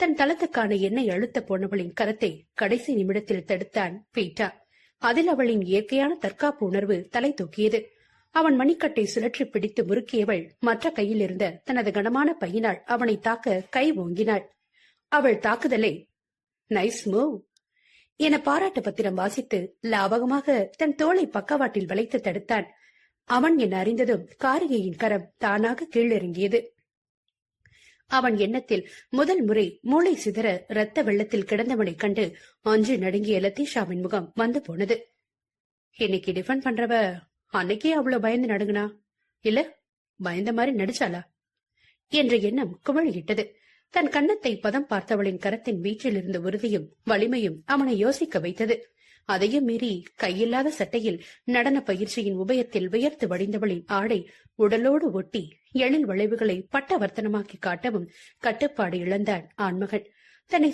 தன் தளத்துக்கான எண்ணெய் அழுத்த போனவளின் கரத்தை கடைசி நிமிடத்தில் தடுத்தான் பீட்டா. அதில் அவளின் இயற்கையான தற்காப்பு உணர்வு தலை தூக்கியது. அவன் மணிக்கட்டை சுழற்றி பிடித்து முறுக்கியவள் மற்ற கையில் இருந்த தனது கனமான பையினால் அவனை தாக்க கை ஓங்கினாள். அவள் தாக்குதலை நைஸ் மூவ் என பாராட்டு பத்திரம் வாசித்து லாபகமாக தன் தோளை பக்கவாட்டில் வளைத்து தடுத்தான். அவன் என அறிந்ததும் காரிகையின் கரம் தானாக கீழிறங்கியது. அவன் எண்ணத்தில் முதல் முறை மூளை சிதற இரத்த வெள்ளத்தில் கிடந்தவனைக் கண்டு அஞ்சு நடுங்கிய லத்தீஷாவின் முகம் வந்து போனது. இன்னைக்கு டிஃபன் பண்றவ அன்னைக்கே அவ்வளவு பயந்து நடுங்கினா? இல்ல பயந்த மாதிரி நடிச்சாளா? என்ற எண்ணம் குமழியிட்டது. தன் கன்னத்தை பதம் பார்த்தவளின் கரத்தின் வீச்சில் இருந்த உறுதியும் வலிமையும் அவனை யோசிக்க வைத்தது. அதையும் மீறி கையில்லாத சட்டையில் நடன பயிற்சியின் உபயத்தில் வியர்த்து வடிந்தவளின் ஆடை உடலோடு ஒட்டி எழில் வளைவுகளை பட்டவர்த்தனமாக்கி காட்டவும் கட்டுப்பாடு இழந்தான் ஆண்மகன். தன்னை